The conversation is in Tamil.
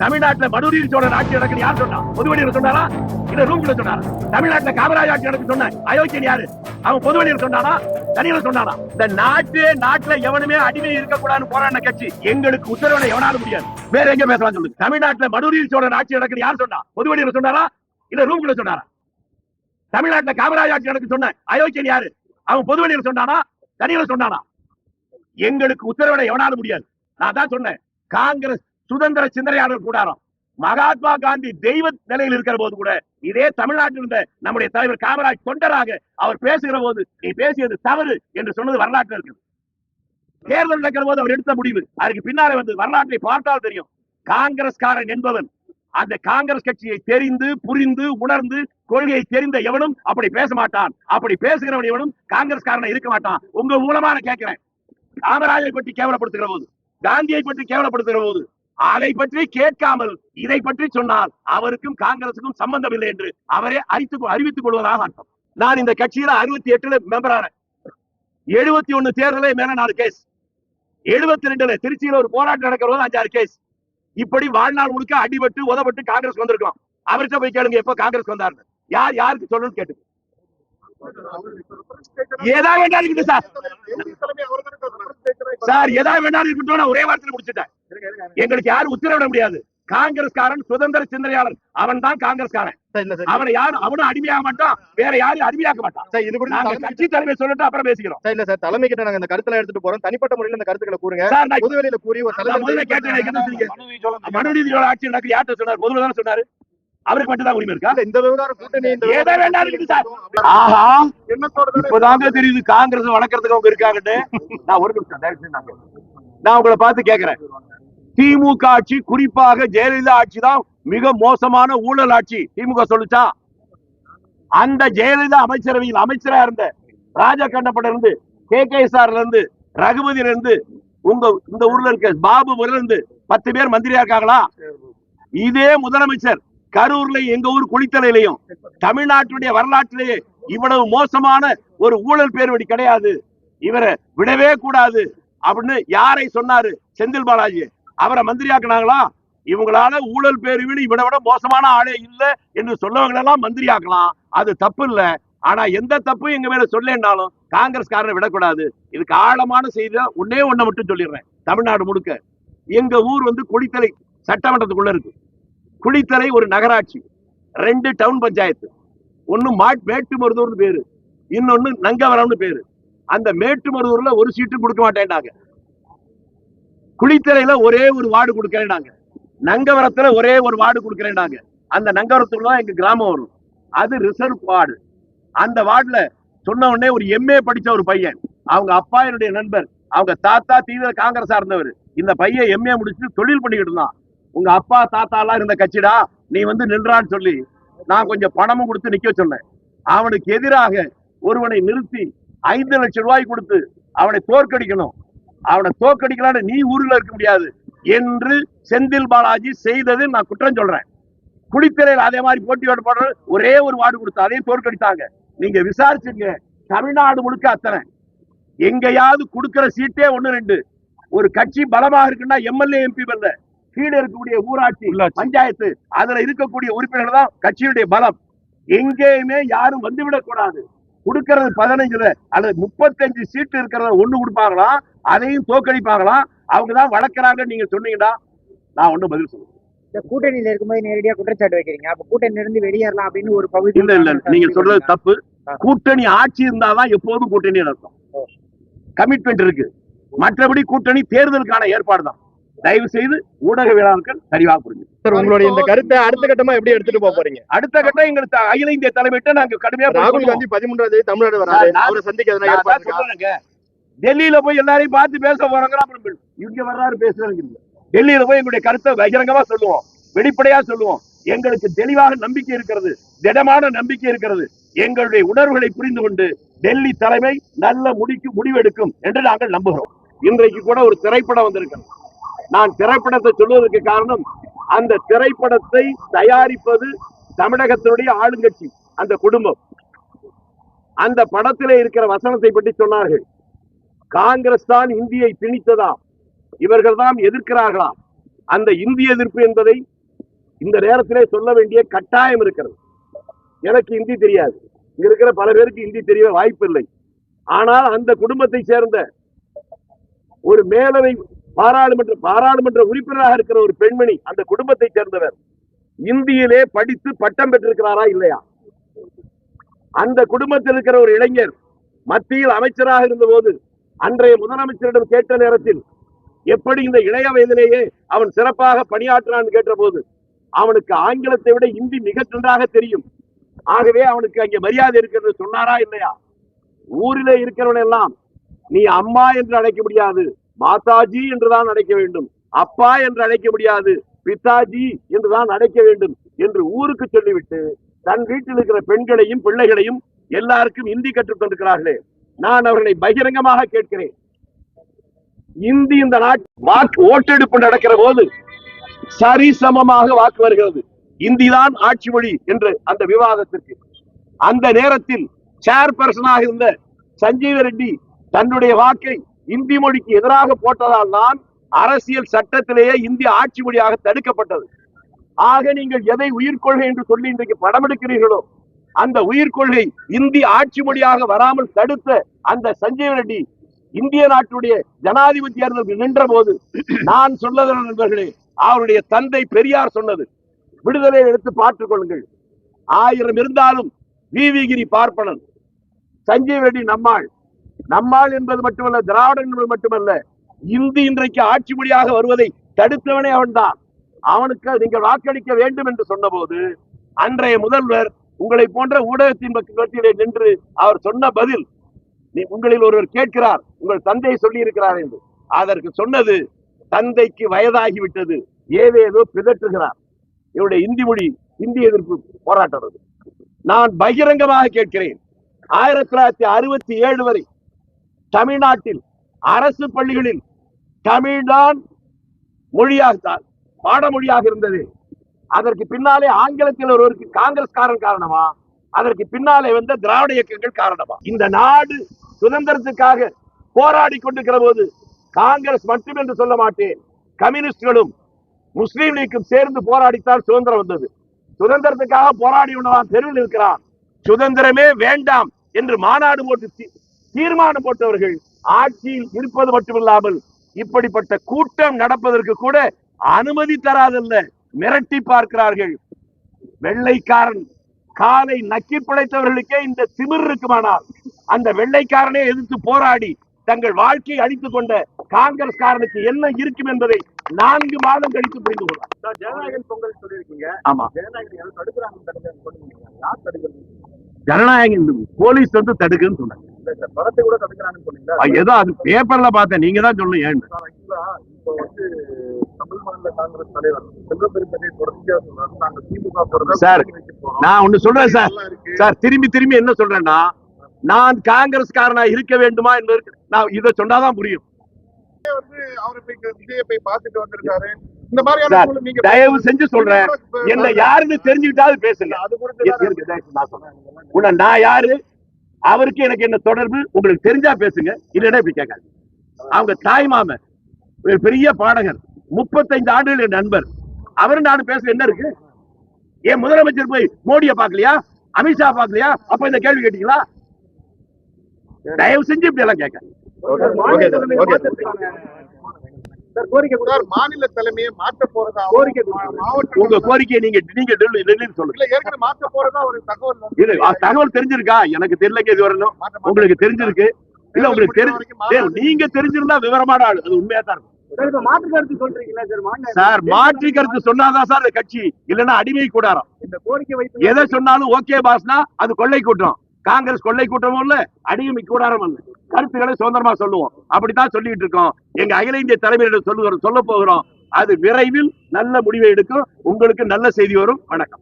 தமிழ்நாட்டுல மடுரீர் சோழர் ஆட்சி நடக்குது. யார் சொன்னா? பொதுவெளியில் சொன்னாரா? இல்ல ரூம்ல சொன்னாரா? தமிழ்நாட்டுல காமராஜ் ஆட்சி நடக்கு சொன்ன அயோக்கியன் யாரு? அவன் பொதுவெளியில் சொன்னானா? தனியில சொன்னானா? இந்த நாட்டு நாட்டுல எவனுமே அடிமை இருக்கக்கூடாதுன்னு போராடின கட்சி எங்களுக்கு உத்தரவிட எவனால முடியாது. வேற எங்க பேசலாம் சொல்லுங்க. தமிழ்நாட்டுல மடுரீர் சோழர் ஆட்சி நடக்குது. யார் சொன்னா? பொதுவெளியில் சொன்னாரா? இல்ல ரூம்ல சொன்னாரா? தமிழ்நாட்டுல காமராஜ் ஆட்சி நடக்கு சொன்ன அயோக்கியன் யாரு? அவன் பொதுவெளியில் சொன்னானா? தனியில சொன்னானா? எங்களுக்கு உத்தரவிட எவனால முடியாது. நான் தான் சொன்னேன். காங்கிரஸ் சுதந்திர சிந்தனையாளர் கூடாரம். மகாத்மா காந்தி தெய்வ நிலையில் இருக்கிற போது கூட இதே தமிழ்நாட்டில் இருந்த நம்முடைய தலைவர் காமராஜ் தொண்டராக அவர் பேசுகிற போது நீ பேசியது தவறு என்று சொன்னது வரலாற்று இருக்குது. தேர்தல் நடக்கிற போது அவர் எடுத்த முடிவு அதுக்கு பின்னாலே வந்து வரலாற்றை பார்த்தால் தெரியும். காங்கிரஸ்காரன் என்பவன் அந்த காங்கிரஸ் கட்சியை தெரிந்து புரிந்து உணர்ந்து கொள்கையை தெரிந்த எவனும் அப்படி பேச மாட்டான். அப்படி பேசுகிறவன் எவனும் காங்கிரஸ்காரனை இருக்க மாட்டான். உங்க மூலமா நான் கேட்கிறேன். காமராஜரை பற்றி கேவலப்படுத்துகிற போது காந்தியை பற்றி கேவலப்படுத்துகிற போது அதை பற்றி கேட்காமல் இதை பற்றி சொன்னால் அவருக்கும் காங்கிரசுக்கும் சம்பந்தம் இல்லை என்று அவரே அறித்து அறிவித்துக் கொள்வதாக அர்த்தம். நான் இந்த கட்சியில அறுபத்தி எட்டுல மெம்பர் ஆனேன். எழுபத்தி ஒண்ணு தேர்தலே மேல நாலு கேஸ் எழுபத்தி ரெண்டுல திருச்சியில ஒரு போராட்டம் நடக்கிற போது அஞ்சாறு கேஸ் இப்படி வாழ்நாள் முழுக்க அடிபட்டு உதப்பட்டு காங்கிரஸ் வந்திருக்கலாம். அவர்கிட்ட போய் கேளுங்க எப்ப காங்கிரஸ் வந்தாருன்னு. யார் யாருக்கு சொல்லணும்னு கேட்டு ஏதா வேண்டாம் சார். சார் எதா வேணாலும் இருக்கட்டும் ஒரே வார்த்தையில முடிச்சுட்டேன். எங்களுக்கு யாரும் உத்தரவிட முடியாது. காங்கிரஸ்காரன் சுதந்திர சிந்தனையாளர். அவன் தான் காங்கிரஸ்காரன் அவனை யாரும் அவனும் அடிமையாக மாட்டான். வேற யாரும் அடிமையாக்க மாட்டான். சார் இது கூட நாங்க தலைமை- கட்சி தலைமை சொல்லிட்டு அப்புறம் பேசிக்கிறோம். சார் இல்ல சார். தலைமை கிட்ட நாங்க இந்த கருத்துல எடுத்துட்டு போறோம். தனிப்பட்ட முறையில இந்த கருத்துக்களை கூறுங்க. சார் நான் பொதுவெளியில கூறி ஒரு எனக்கு என்ன செய்யுங்க? மனுநீதியோட ஆட்சி நடக்குது யார்கிட்ட சொன்னார்? முதல்ல தானே சொன்னாரு? அவருக்கு மட்டும் தான் உரிமை இருக்கா? இந்த விவகாரம் கூட்டணி ஏதோ வேண்டாம் சார். ஆஹா. இப்பதாங்க தெரியுது காங்கிரஸ் வளர்க்கறதுக்கு அவங்க இருக்காங்கன்னு. நான் ஒரு நிமிஷம் தயவு நான் உங்களை பார்த்து கேட்கிறேன் திமுக ஆட்சி குறிப்பாக ஜெயலலிதா ஆட்சி தான் மிக மோசமான ஊழல் ஆட்சி. திமுக சொல்லுச்சா? அந்த ஜெயலலிதா அமைச்சரவையில் அமைச்சரா இருந்த ராஜகண்டப்பட இருந்து கே கே இருந்து ரகுபதியில இருந்து உங்க இந்த ஊர்ல இருக்க பாபு இருந்து பத்து பேர் மந்திரியா இருக்காங்களா? இதே முதலமைச்சர் கரூர்ல எங்க ஊர் குளித்தலையிலையும் தமிழ்நாட்டுடைய வரலாற்றிலேயே இவ்வளவு மோசமான ஒரு ஊழல் பேர்வடி கிடையாது. இவரை விடவே கூடாது அப்படின்னு யாரை சொன்னாரு செந்தில் பாலாஜி? அவரை மந்திரியாக்குனாங்களா? இவங்களால ஊழல் பேருவின்னு இவனை விட மோசமான ஆளே இல்ல என்று சொல்லவங்களெல்லாம் மந்திரியாக்கலாம். அது தப்பு இல்ல. ஆனா எந்த தப்பும் எங்க மேல சொல்லேன்னாலும் காங்கிரஸ்காரனை விடக்கூடாது. இதுக்கு ஆழமான செய்தி ஒன்னே ஒன்ன மட்டும் சொல்லிடுறேன். தமிழ்நாடு முழுக்க. எங்க ஊர் வந்து குளித்தலை சட்டமன்றத்துக்குள்ள இருக்கு. குளித்தலை ஒரு நகராட்சி ரெண்டு டவுன் பஞ்சாயத்து. ஒன்று மாட் மேட்டுமருதூர்னு பேரு. இன்னொன்னு நங்கவரம்னு பேரு. அந்த மேட்டுமருதூர்ல ஒரு சீட்டு கொடுக்க மாட்டேன்டாங்க. குளித்தலையில ஒரே ஒரு வார்டு கொடுக்கறேன்டாங்க. நங்கவரத்துல ஒரே ஒரு வார்டு கொடுக்கறேன்டாங்க. அந்த நங்கவரத்துல தான் எங்க கிராமம் வரும். அது ரிசர்வ் வார்டு. அந்த வார்டுல சொன்ன உடனே ஒரு எம்ஏ படிச்ச ஒரு பையன். அவங்க அப்பா என்னுடைய நண்பர். அவங்க தாத்தா தீவிர காங்கிரஸா இருந்தவர். இந்த பையன் எம்ஏ முடிச்சுட்டு தொழில் பண்ணிக்கிட்டு இருந்தான். உங்க அப்பா தாத்தா எல்லாம் இருந்த கட்சிடா நீ வந்து நின்றான்னு சொல்லி நான் கொஞ்சம் பணமும் கொடுத்து நிக்க சொன்னேன். அவனுக்கு எதிராக ஒருவனை நிறுத்தி ஐந்து லட்சம் ரூபாய் கொடுத்து அவனை தோற்கடிக்கணும். அவனை தோற்கடிக்கலான்னு நீ ஊரில் இருக்க முடியாது என்று செந்தில் பாலாஜி செய்தது நான் குற்றம் சொல்றேன். குளித்தலையில் அதே மாதிரி போட்டியோட போடுற ஒரே ஒரு வார்டு கொடுத்து அதையும் தோற்கடித்தாங்க. நீங்க விசாரிச்சுங்க. தமிழ்நாடு முழுக்க அத்தனை. எங்கேயாவது கொடுக்கிற சீட்டே ஒன்று ரெண்டு. ஒரு கட்சி பலமாக இருக்குன்னா எம்எல்ஏ எம்பி பண்ண கீழே இருக்கக்கூடிய ஊராட்சி பஞ்சாயத்து அதுல இருக்கக்கூடிய உறுப்பினர்கள் தான் கட்சியுடைய பலம். எங்கேயுமே யாரும் வந்துவிடக் கூடாது கொடுக்கறது பதினஞ்சுல அல்லது முப்பத்தஞ்சு சீட்டு இருக்கிறத ஒண்ணு கொடுப்பாங்களாம் அதையும் தோக்கடிப்பாங்களாம் அவங்க தான் வளர்க்குறாங்க நீங்க சொன்னீங்கன்னா நான் ஒண்ணு பதில் சொல்லுவேன் இந்த கூட்டணியில இருக்கும்போது நேரடியா குற்றச்சாட்டு வைக்கிறீங்க. அப்ப கூட்டணியில இருந்து வெளியேறலாம் அப்படின்னு ஒரு பகுதி இல்ல இல்ல நீங்க சொல்றது தப்பு. கூட்டணி ஆட்சி இருந்தாதான் எப்போதும் கூட்டணி நடக்கும் கமிட்மெண்ட் இருக்கு. மற்றபடி கூட்டணி தேர்தலுக்கான ஏற்பாடு தான் தயவு செய்து ஊடகவியலாளர்கள் சரியாக புரிஞ்சு. சார் உங்களுடைய இந்த கருத்தை அடுத்த கட்டமா எப்படி எடுத்துட்டு போக போறீங்க? அடுத்த கட்டம் எங்களுக்கு அகில இந்திய தலைமையிட்ட நாங்க கடுமையா ராகுல். காந்தி பதிமூன்றாம் தேதி தமிழ்நாடு வராரு. நான் அவரை சந்திக்க. டெல்லியில போய் எல்லாரையும் பார்த்து பேச போறாங்க அப்புறம் இங்க வர்றாரு பேசுறாங்க. டெல்லியில போய் எங்களுடைய கருத்தை பகிரங்கமா சொல்லுவோம். வெளிப்படையா சொல்லுவோம். எங்களுக்கு தெளிவாக நம்பிக்கை இருக்கிறது. திடமான நம்பிக்கை இருக்கிறது. எங்களுடைய உணர்வுகளை புரிந்து கொண்டு டெல்லி தலைமை நல்ல முடிக்கு முடிவெடுக்கும் என்று நாங்கள் நம்புகிறோம். இன்றைக்கு கூட ஒரு திரைப்படம் வந்திருக்கிறது. நான் திரைப்படத்தை சொல்வதற்கு காரணம் அந்த திரைப்படத்தை தயாரிப்பது தமிழகத்தினுடைய ஆளுங்கட்சி அந்த குடும்பம். அந்த படத்திலே இருக்கிற வசனத்தை பற்றி சொன்னார்கள். காங்கிரஸ் தான் இந்தியை திணித்ததா இவர்கள் தான் எதிர்க்கிறார்களாம் அந்த இந்திய எதிர்ப்பு என்பதை இந்த நேரத்திலே சொல்ல வேண்டிய கட்டாயம் இருக்கிறது. எனக்கு இந்தி தெரியாது. இங்க இருக்கிற பல பேருக்கு இந்தி தெரிய வாய்ப்பில்லை ஆனால் அந்த குடும்பத்தை சேர்ந்த ஒரு மேலவை பாராளுமன்ற பாராளுமன்ற உறுப்பினராக இருக்கிற ஒரு பெண்மணி அந்த குடும்பத்தை சேர்ந்தவர் இந்தியிலே படித்து பட்டம் பெற்றிருக்கிறாரா இல்லையா? அந்த குடும்பத்தில் இருக்கிற ஒரு இளைஞர் மத்தியில் அமைச்சராக இருந்தபோது அன்றைய முதலமைச்சரிடம் கேட்ட நேரத்தில் எப்படி இந்த இளைய வயதிலேயே அவன் சிறப்பாக பணியாற்றினான்? கேட்டபோது அவனுக்கு ஆங்கிலத்தை விட இந்தி மிக நன்றாக தெரியும். ஆகவே அவனுக்கு அங்கே மரியாதை இருக்கிறது சொன்னாரா இல்லையா? ஊரிலே இருக்கிறவன் எல்லாம் நீ அம்மா என்று அழைக்க முடியாது. மாதாஜி என்றுதான் அழைக்க வேண்டும். அப்பா என்று அழைக்க முடியாது. பிதாஜி என்றுதான் அழைக்க வேண்டும் என்று ஊருக்கு சொல்லிவிட்டு தன் வீட்டில் இருக்கிற பெண்களையும் பிள்ளைகளையும் எல்லாருக்கும் இந்தி கற்றுக் கொண்டிருக்கிறார்களே நான் அவர்களை பகிரங்கமாக கேட்கிறேன். இந்தி இந்த நாட்டு வாக்கு ஓட்டெடுப்பு நடக்கிற போது சரிசமமாக வாக்கு வருகிறது. இந்திதான் ஆட்சி மொழி என்று அந்த விவாதத்திற்கு. அந்த நேரத்தில் சேர்பர்சனாக இருந்த சஞ்சீவ ரெட்டி தன்னுடைய வாக்கை இந்தி மொழிக்கு எதிராக போட்டதால் தான் அரசியல் சட்டத்திலேயே இந்திய ஆட்சி மொழியாக தடுக்கப்பட்டது. ஆக நீங்கள் எதை உயிர்கொள்கை என்று சொல்லி இன்றைக்கு படம் எடுக்கிறீர்களோ அந்த உயிர்கொள்கை இந்தி ஆட்சி மொழியாக வராமல் தடுத்த அந்த சஞ்சீவ ரெட்டி இந்திய நாட்டுடைய ஜனாதிபதி தேர்தலுக்கு நின்ற போது நான் சொல்லது நண்பர்களே அவருடைய தந்தை பெரியார் சொன்னது. விடுதலை எடுத்து பார்த்துக் கொள்ளுங்கள். ஆயிரம் இருந்தாலும் விவிகிரி பார்ப்பனன். சஞ்சீவ் ரெட்டி நம்மாள். நம்மாள் என்பது மட்டுமல்ல திராவிடன் என்பது மட்டுமல்ல இந்தி இன்றைக்கு ஆட்சி மொழியாக வருவதை தடுத்தவனே அவன்தான். அவனுக்கு நீங்கள் வாக்களிக்க வேண்டும் என்று சொன்னபோது அன்றைய முதல்வர் உங்களை போன்ற ஊடகத்தின் மத்தியிலே நின்று அவர் சொன்ன பதில் நீ உங்களில் ஒருவர் கேட்கிறார் உங்கள் தந்தை சொல்லி இருக்கிறார் என்று. அதற்கு சொன்னது தந்தைக்கு வயதாகிவிட்டது ஏதேதோ பிதற்றுகிறார். இவருடைய இந்தி மொழி இந்தி எதிர்ப்பு போராட்டம் நான் பகிரங்கமாக கேட்கிறேன் ஆயிரத்தி தொள்ளாயிரத்தி அறுபத்தி ஏழு வரை தமிழ்நாட்டில் அரசு பள்ளிகளில் தமிழ்தான் மொழியாகத்தான் பாடமொழியாக இருந்தது. அதற்கு பின்னாலே ஆங்கிலத்தில் ஒருவருக்கு காங்கிரஸ்காரன் காரணமா? அதற்கு பின்னாலே வந்த திராவிட இயக்கங்கள் காரணமா? இந்த நாடு சுதந்திரத்துக்காக போராடி கொண்டிருக்கிற போது காங்கிரஸ் மட்டும் என்று சொல்ல மாட்டேன். கம்யூனிஸ்டுகளும் முஸ்லீம் லீக்கும் சேர்ந்து போராடித்தான் சுதந்திரம் வந்தது. சுதந்திரத்துக்காக போராடி உள்ளதான் தெருவில் இருக்கிறான். சுதந்திரமே வேண்டாம் என்று மாநாடு போட்டு தீர்மானம் போட்டவர்கள் ஆட்சியில் இருப்பது மட்டுமில்லாமல் இப்படிப்பட்ட கூட்டம் நடப்பதற்கு கூட அனுமதி தராதல்ல. மிரட்டி பார்க்கிறார்கள். வெள்ளைக்காரன் காலை நக்கி பிழைத்தவர்களுக்கே இந்த திமிர் இருக்குமானால் அந்த வெள்ளைக்காரனை எதிர்த்து போராடி தங்கள் வாழ்க்கையை அழித்துக் கொண்ட காங்கிரஸ்காரனுக்கு என்ன இருக்கும் என்பதை நான்கு மாதம் கழித்து புரிந்து கொள்ளார் ஜனநாயகன் பொங்கல் சொல்லியிருக்கீங்க. ஆமா. ஜனநாயகன் தடுக்கிறாங்க இந்த போலீஸ் வந்து தடுக்குன்னு சொன்னாங்க. படத்தை கூட தடுக்கிறாங்கன்னு சொன்னீங்களா? அது ஏதோ அது பேப்பர்ல பார்த்தேன். நீங்க தான் ஆ இப்போ வந்து தமிழ் மாநில காங்கிரஸ் தலைவர் செல்வ பெருந்தகை தொடர்ச்சியா சொல்றாரு. நாங்க திமுக போறதா சார். நான் ஒண்ணு சொல்றேன் சார். சார் திரும்பி திரும்பி என்ன சொல்றேன்னா நான் காங்கிரஸ்காரனா இருக்க வேண்டுமா என்பதற்கு நான் இதை சொன்னாதான் புரியும். தயவு செஞ்சு சொல்றேன். என்ன யாருன்னு தெரிஞ்சுக்கிட்டாவது பேசுங்க. உன்னை நான் யாரு? அவருக்கு எனக்கு என்ன தொடர்பு? உங்களுக்கு தெரிஞ்சா பேசுங்க. இல்லைன்னா இப்படி கேட்காது அவங்க தாய் மாமன் ஒரு பெரிய பாடகர் முப்பத்தைந்து ஆண்டுகள் என் நண்பர். அவரும் நானும் பேச என்ன இருக்கு? ஏன் முதலமைச்சர் போய் மோடியை பார்க்கலையா? அமித்ஷா பார்க்கலையா? அப்ப இந்த கேள்வி கேட்டீங்களா? தயவு செஞ்சு இப்படி எல்லாம் கேட்க மாநில தலைமையை மாற்ற போறதா கோரிக்கை மாவட்ட உங்க கோரிக்கையை நீங்க நீங்க சொல்லுங்க இல்ல ஏற்கனவே மாற்ற போறதா ஒரு தகவல் தகவல் தெரிஞ்சிருக்கா? எனக்கு தெரியலங்க இது வரணும் உங்களுக்கு தெரிஞ்சிருக்கு. இல்ல உங்களுக்கு தெரிஞ்சு நீங்க தெரிஞ்சிருந்தா விவரமான ஆளு. அது உண்மையா தான் இருக்கும். மாற்று கருத்து சொல்றீங்களா சார்? மாநில சார் மாற்றி கருத்து சொன்னாதான் சார் கட்சி. இல்லைன்னா அடிமை கூடாரம். இந்த கோரிக்கை வைத்து எதை சொன்னாலும் ஓகே பாஸ்னா அது கொள்ளை கூட்டம். காங்கிரஸ் கொள்ளை கூட்டமும் இல்ல அடியும் கூடாரம் இல்ல. கருத்துக்களை சுதந்திரமா சொல்லுவோம். அப்படித்தான் சொல்லிட்டு இருக்கோம். எங்க அகில இந்திய தலைமையிடம் சொல்லுகிறோம் சொல்ல போகிறோம். அது விரைவில் நல்ல முடிவை எடுக்கும். உங்களுக்கு நல்ல செய்தி வரும். வணக்கம்.